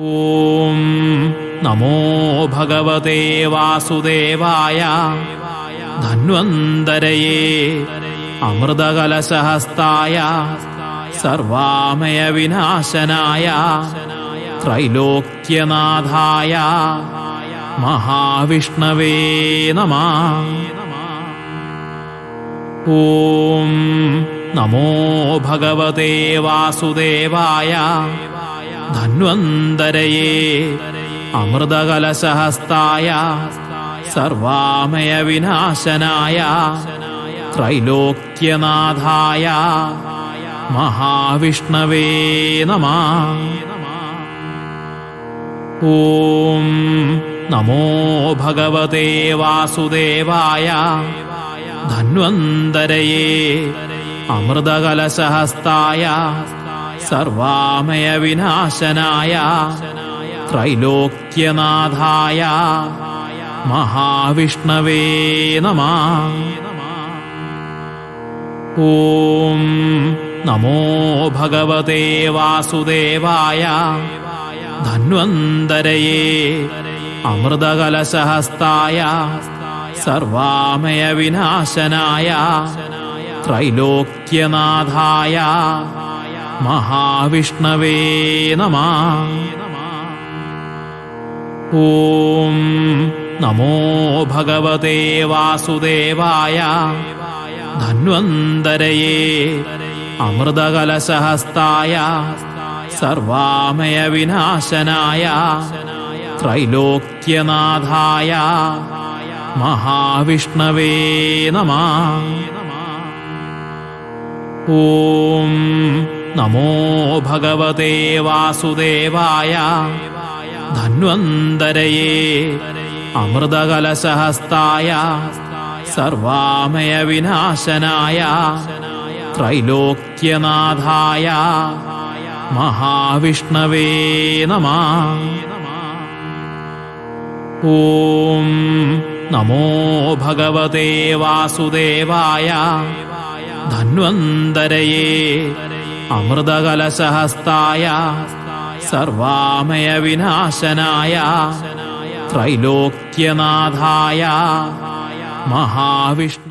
ഓം നമോ ഭഗവതേ വാസുദേവായ ധന്വന്തരയേ അമൃതകലശഹസ്തായ സർവാമയ വിനാശനായ ത്രൈലോക്യനാഥായ മഹാവിഷ്ണവേ നമ. ഓം നമോ ഭഗവതേ വാസുദേവായ ധന്വന്തരയേ. അമൃതകലശഹസ്തായ സർവാമയ വിനാശനായ ത്രൈലോക്യനാഥായ മഹാവിഷ്ണവേ നമ. ഓം നമോ ഭഗവതേ വാസുദേവായ ധന്വന്തരയേ. അമൃതകലശഹസ്തായ സർവാമയ വിനാശനായ ത്രൈലോക്യനാഥായ മഹാവിഷ്ണവേ നമ. ഓം നമോ ഭഗവതേ വാസുദേവായ ധന്വന്തരയേ അമൃതകലശഹസ്തായ സർവാമയ വിനാശനായ ത്രൈലോക്യനാഥായ മഹാവിഷ്ണവേ നമ. ഓം നമോ ഭഗവതേ വാസുദേവായ. ധന്വന്തരയേ അമൃതകലശഹസ്തായ. സർവാമയ വിനാശനായ ത്രൈലോക്യനാഥായ. മഹാവിഷ്ണവേ നമ. ഓം നമോ ഭഗവതേ വാസുദേവായ ധന്വന്തരയേ അമൃതകലശഹസ്തായ സർവാമയ വിനാശനായ ത്രൈലോക്യനാഥായ മഹാവിഷ്ണവേ നമ. ഓം നമോ ഭഗവതേ വാസുദേവായ ധന്വന്തരയേ അമൃതകലശഹസ്തായ സർവാമയ വിനാശനായ ത്രൈലോക്യനാഥായ മഹാവിഷ്ണു